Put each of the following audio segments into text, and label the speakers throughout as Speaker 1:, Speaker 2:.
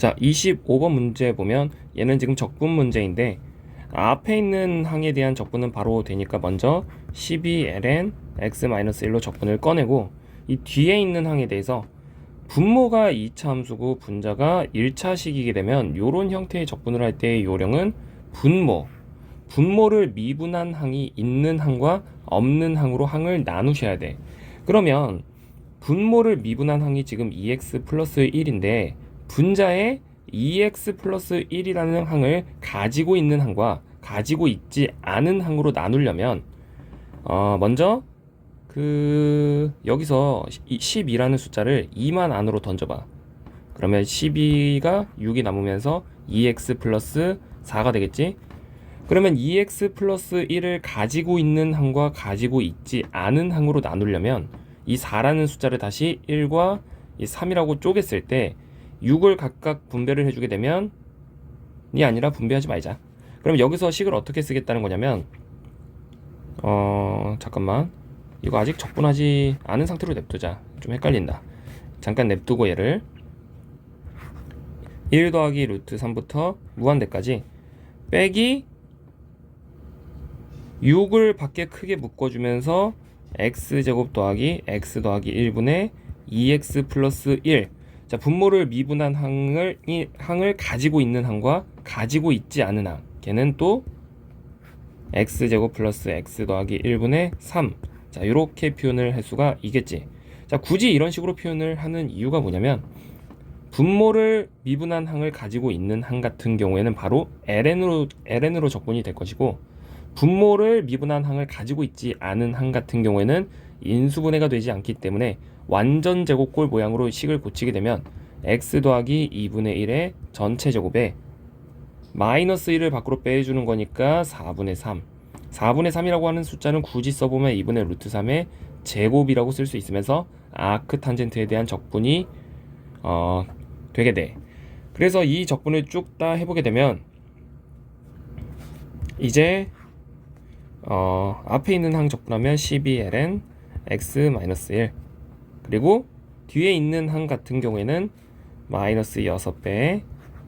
Speaker 1: 자, 25번 문제 보면 얘는 지금 적분 문제인데 앞에 있는 항에 대한 적분은 바로 되니까 먼저 12ln x-1로 적분을 꺼내고 이 뒤에 있는 항에 대해서 분모가 2차 함수고 분자가 1차식이게 되면 이런 형태의 적분을 할 때의 요령은 분모 분모를 미분한 항이 있는 항과 없는 항으로 항을 나누셔야 돼. 그러면 분모를 미분한 항이 지금 2x 플러스 1인데 분자에 2x 플러스 1이라는 항을 가지고 있는 항과 가지고 있지 않은 항으로 나누려면 어 먼저 그 여기서 12라는 숫자를 2만 안으로 던져봐. 그러면 12가 6이 남으면서 2x 플러스 4가 되겠지? 그러면 2x 플러스 1을 가지고 있는 항과 가지고 있지 않은 항으로 나누려면 이 4라는 숫자를 다시 1과 이 3이라고 쪼갰을 때 6을 각각 분배를 해주게 되면 이 아니라 분배하지 말자. 그럼 여기서 식을 어떻게 쓰겠다는 거냐면 어 잠깐만 이거 아직 적분하지 않은 상태로 냅두자. 좀 헷갈린다. 잠깐 냅두고 얘를 1 더하기 루트 3부터 무한대까지 빼기 6을 밖에 크게 묶어주면서 x제곱 더하기 x 더하기 1분의 2x 플러스 1. 자, 분모를 미분한 항을, 이 항을 가지고 있는 항과 가지고 있지 않은 항. 걔는 또 x제곱 플러스 x 더하기 1분의 3. 자, 이렇게 표현을 할 수가 있겠지. 자, 굳이 이런 식으로 표현을 하는 이유가 뭐냐면, 분모를 미분한 항을 가지고 있는 항 같은 경우에는 바로 ln으로, ln으로 적분이 될 것이고, 분모를 미분한 항을 가지고 있지 않은 항 같은 경우에는 인수분해가 되지 않기 때문에 완전 제곱골 모양으로 식을 고치게 되면 x 더하기 2분의 1의 전체 제곱에 마이너스 1을 밖으로 빼주는 거니까 4분의 3 4분의 3이라고 하는 숫자는 굳이 써보면 2분의 루트 3의 제곱이라고 쓸 수 있으면서 아크 탄젠트에 대한 적분이 어, 되게 돼 그래서 이 적분을 쭉 다 해보게 되면 이제 어, 앞에 있는 항 적분하면 12ln x-1 그리고 뒤에 있는 항 같은 경우에는 마이너스 6배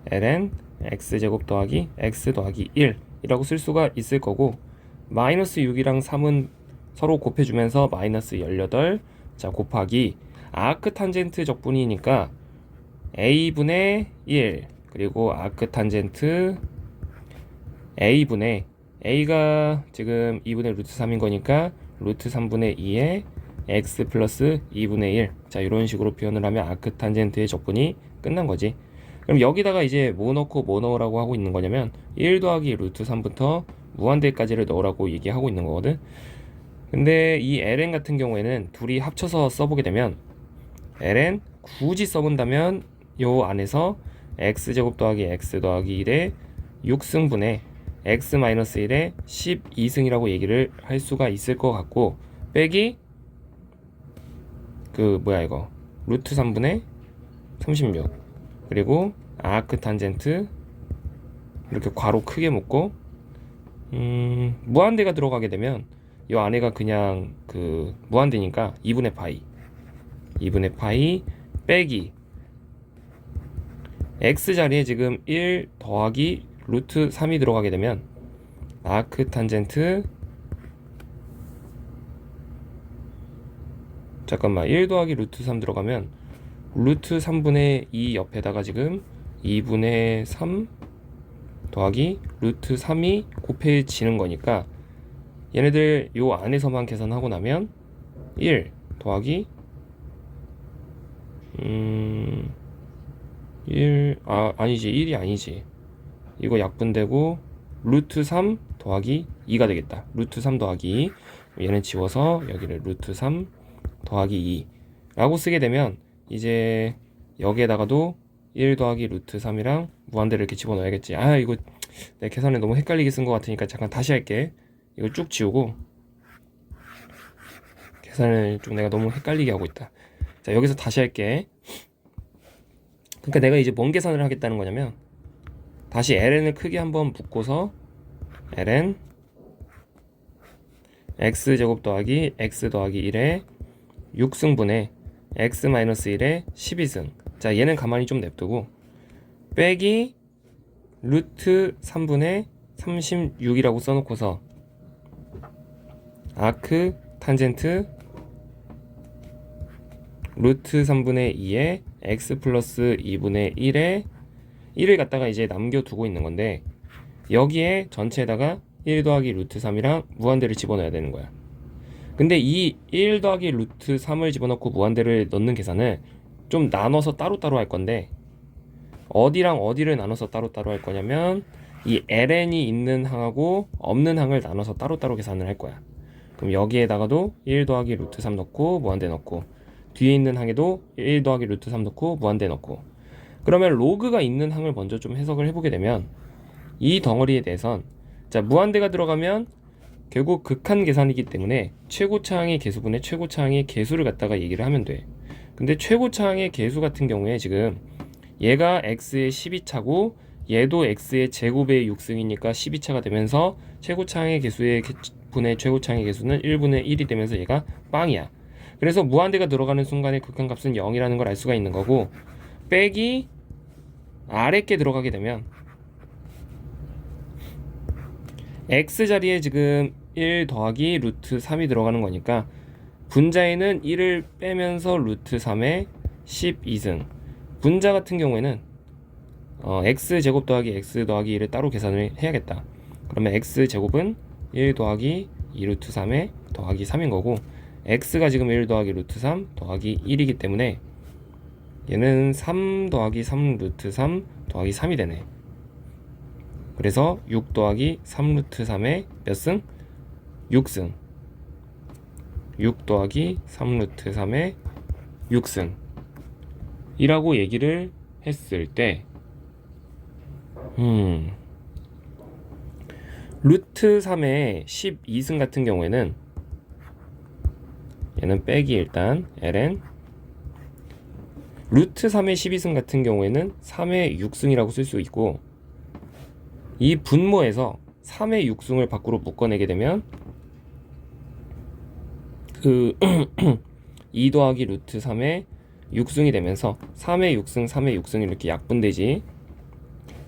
Speaker 1: ln x제곱 더하기 x 더하기 1 이라고 쓸 수가 있을 거고 마이너스 6이랑 3은 서로 곱해주면서 마이너스 18 자 곱하기 아크 탄젠트 적분이니까 a분의 1 그리고 아크 탄젠트 a분의 a가 지금 2분의 루트 3인 거니까 루트 3분의 2에 x 플러스 2분의 1. 자, 이런 식으로 표현을 하면 아크 탄젠트의 적분이 끝난 거지. 그럼 여기다가 이제 뭐 넣고 뭐 넣으라고 하고 있는 거냐면 1 더하기 루트 3부터 무한대까지를 넣으라고 얘기하고 있는 거거든. 근데 이 ln 같은 경우에는 둘이 합쳐서 써보게 되면 ln 굳이 써본다면 요 안에서 x제곱 더하기 x 더하기 1의 6승분의 x-1의 12승이라고 얘기를 할 수가 있을 것 같고 빼기 그 뭐야 이거? 루트 3분의 36 그리고 아크 탄젠트 이렇게 괄호 크게 묶고 음 무한대가 들어가게 되면 이 안에가 그냥 그 무한대니까 2분의 파이. 2분의 파이 빼기. x 자리에 지금 1 더하기 루트 3이 들어가게 되면 아크 탄젠트 잠깐만 1 더하기 루트 3 들어가면 루트 3분의 2 옆에다가 지금 2분의 3 더하기 루트 3이 곱해지는 거니까 얘네들 요 안에서만 계산하고 나면 1 더하기 음... 1, 아, 아니지. 1이 아니지. 이거 약분되고, 루트 3 더하기 2가 되겠다. 루트 3 더하기 2. 얘는 지워서 여기를 루트 3 더하기 2. 라고 쓰게 되면, 이제 여기에다가도 1 더하기 루트 3이랑 무한대를 이렇게 집어넣어야겠지. 아, 이거 내 계산을 너무 헷갈리게 쓴 것 같으니까 잠깐 다시 할게. 이거 쭉 지우고, 계산을 좀 내가 너무 헷갈리게 하고 있다. 자, 여기서 다시 할게. 그러니까 내가 이제 뭔 계산을 하겠다는 거냐면 다시 ln을 크게 한번 묶고서 ln x제곱 더하기 x 더하기 1의 6승분의 x-1의 12승. 자 얘는 가만히 좀 냅두고. 빼기 루트 3분의 36이라고 써놓고서 아크 탄젠트 루트 3분의 2에 x 플러스 2분의 1에 1을 갖다가 이제 남겨두고 있는 건데 여기에 전체에다가 1 더하기 루트 3이랑 무한대를 집어넣어야 되는 거야. 근데 이 1 더하기 루트 3을 집어넣고 무한대를 넣는 계산을 좀 나눠서 따로따로 할 건데 어디랑 어디를 나눠서 따로따로 할 거냐면 이 ln이 있는 항하고 없는 항을 나눠서 따로따로 계산을 할 거야. 그럼 여기에다가도 1 더하기 루트 3 넣고 무한대 넣고 뒤에 있는 항에도 1 더하기 루트 3 넣고 무한대 넣고 그러면 로그가 있는 항을 먼저 좀 해석을 해보게 되면 이 덩어리에 대해선 자 무한대가 들어가면 결국 극한 계산이기 때문에 최고차항의 개수분의 최고차항의 개수를 갖다가 얘기를 하면 돼. 근데 최고차항의 개수 같은 경우에 지금 얘가 x의 12차고 얘도 x의 제곱의 6승이니까 12차가 되면서 최고차항의 개수의 개- 분의 최고차항의 개수는 1분의 1이 되면서 얘가 빵이야. 그래서 무한대가 들어가는 순간에 극한값은 0이라는 걸 알 수가 있는 거고 빼기 아래 게 들어가게 되면 x 자리에 지금 1 더하기 루트 3이 들어가는 거니까 분자에는 1을 빼면서 루트 3의 12승. 분자 같은 경우에는 어, x 제곱 더하기 x 더하기 1을 따로 계산을 해야겠다. 그러면 x 제곱은 1 더하기 2 루트 3의 더하기 3인 거고 x가 지금 1 더하기 루트 3 더하기 1이기 때문에 얘는 3 더하기 3 루트 3 더하기 3이 되네. 그래서 6 더하기 3 루트 3의 몇 승? 6승. 6 더하기 3 루트 3의 6승. 이라고 얘기를 했을 때 음, 루트 3의 12승 같은 경우에는 얘는 빼기 일단 ln 루트 3의 12승 같은 경우에는 3의 6승이라고 쓸 수 있고 이 분모에서 3의 6승을 밖으로 묶어내게 되면 그 2 더하기 루트 3의 6승이 되면서 3의 6승, 3의 6승이 이렇게 약분되지.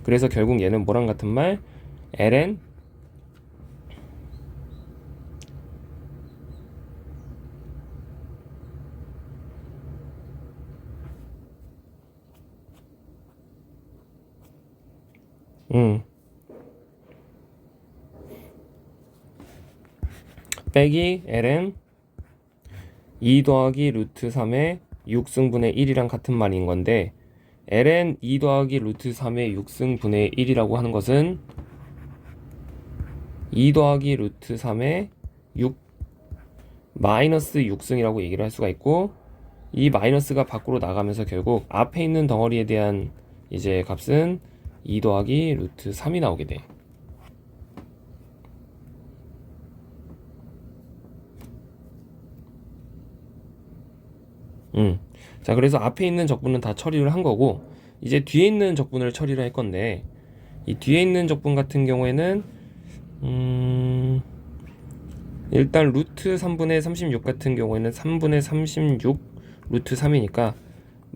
Speaker 1: 그래서 결국 얘는 뭐랑 같은 말? ln 음. 빼기 ln 2 더하기 루트 3의 6승분의 1이랑 같은 말인 건데 ln 2 더하기 루트 3의 6승분의 1이라고 하는 것은 2 더하기 루트 3의 6 마이너스 6승이라고 얘기를 할 수가 있고 이 마이너스가 밖으로 나가면서 결국 앞에 있는 덩어리에 대한 이제 값은 2 더하기 루트 3이 나오게 돼. 음. 자, 그래서 앞에 있는 적분은 다 처리를 한 거고, 이제 뒤에 있는 적분을 처리를 할 건데, 이 뒤에 있는 적분 같은 경우에는, 음, 일단 루트 3분의 36 같은 경우에는 3분의 36 루트 3이니까,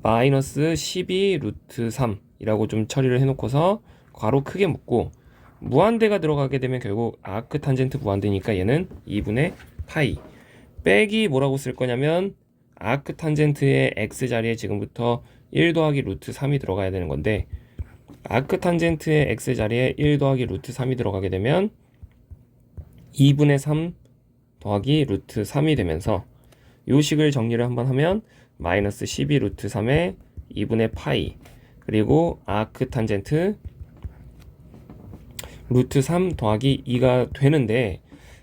Speaker 1: 마이너스 12 루트 3 이라고 좀 처리를 해놓고서, 괄호 크게 묶고, 무한대가 들어가게 되면 결국 아크 탄젠트 무한대니까 얘는 2분의 파이. 빼기 뭐라고 쓸 거냐면, 아크 탄젠트의 x 자리에 지금부터 1 더하기 루트 3이 들어가야 되는 건데 아크 탄젠트의 x 자리에 1 더하기 루트 3이 들어가게 되면 2분의 3 더하기 루트 3이 되면서 요 식을 정리를 한번 하면 마이너스 12 루트 3의 2분의 파이 그리고 아크 탄젠트 루트 3 더하기 2가 되는데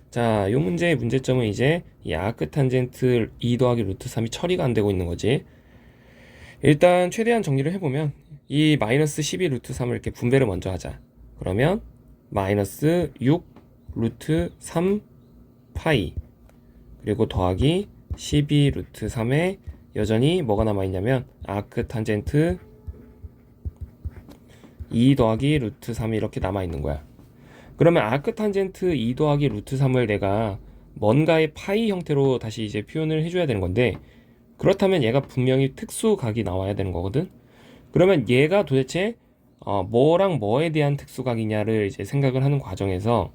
Speaker 1: 자, 요 문제의 문제점은 이제 이 아크 탄젠트 2 더하기 루트 3이 처리가 안 되고 있는 거지. 일단 최대한 정리를 해보면 이 마이너스 12 루트 3을 이렇게 분배를 먼저 하자. 그러면 마이너스 6 루트 3 파이 그리고 더하기 12 루트 3에 여전히 뭐가 남아있냐면 아크 탄젠트 2 더하기 루트 3이 이렇게 남아있는 거야. 그러면 아크 탄젠트 2 더하기 루트 3을 내가 뭔가의 파이 형태로 다시 이제 표현을 해줘야 되는 건데 그렇다면 얘가 분명히 특수각이 나와야 되는 거거든. 그러면 얘가 도대체 어, 뭐랑 뭐에 대한 특수각이냐를 이제 생각을 하는 과정에서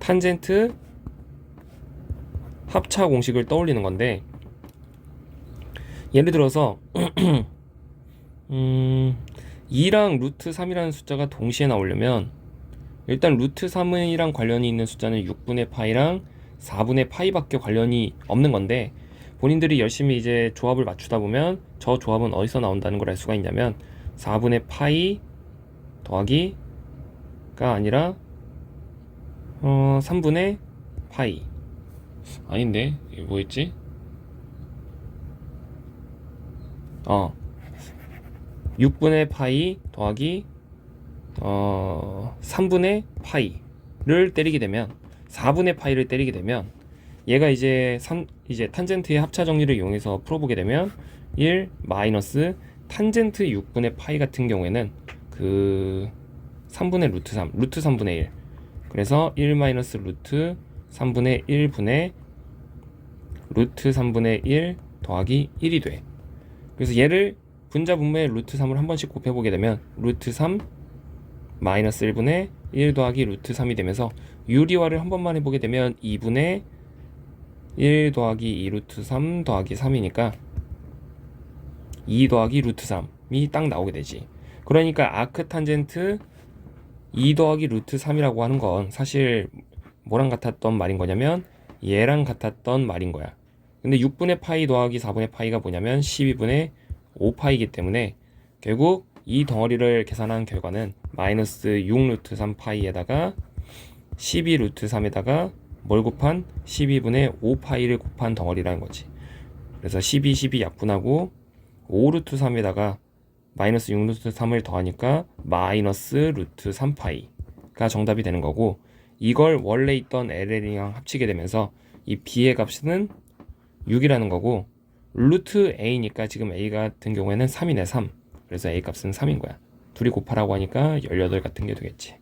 Speaker 1: 탄젠트 합차 공식을 떠올리는 건데 예를 들어서 음, 2랑 루트 3이라는 숫자가 동시에 나오려면 일단 루트 3이랑 관련이 있는 숫자는 6분의 파이랑 4분의 파이밖에 관련이 없는 건데 본인들이 열심히 이제 조합을 맞추다 보면 저 조합은 어디서 나온다는 걸 알 수가 있냐면 4분의 파이 더하기가 아니라 어 3분의 파이. 아닌데? 이게 뭐였지? 어 6분의 파이 더하기 어 3분의 파이를 때리게 되면 4분의 파이를 때리게 되면 얘가 이제 3 이제 탄젠트의 합차 정리를 이용해서 풀어보게 되면 1 마이너스 탄젠트 6분의 파이 같은 경우에는 그 3분의 루트 3 루트 3분의 1 그래서 1 마이너스 루트 3분의 1분의 루트 3분의 1 더하기 1이 돼. 그래서 얘를 분자 분모의 루트 3을 한 번씩 곱해보게 되면 루트 3 마이너스 1분의 1 더하기 루트 3이 되면서 유리화를 한 번만 해보게 되면 2분의 1 더하기 2 루트 3 더하기 3이니까 2 더하기 루트 3이 딱 나오게 되지. 그러니까 아크 탄젠트 2 더하기 루트 3이라고 하는 건 사실 뭐랑 같았던 말인 거냐면 얘랑 같았던 말인 거야. 근데 6분의 파이 더하기 4분의 파이가 뭐냐면 12분의 5파이기 때문에 결국 이 덩어리를 계산한 결과는 마이너스 6 루트 3 파이에다가 12 루트 3에다가 뭘 곱한 12분의 5파이를 곱한 덩어리라는 거지. 그래서 12, 12 약분하고 5 루트 3에다가 마이너스 6 루트 3을 더하니까 마이너스 루트 3파이가 정답이 되는 거고 이걸 원래 있던 LL이랑 합치게 되면서 이 B의 값은 6이라는 거고 루트 A니까 지금 A 같은 경우에는 3이네 3 그래서 A 값은 3인 거야. 둘이 곱하라고 하니까 18 같은 게 되겠지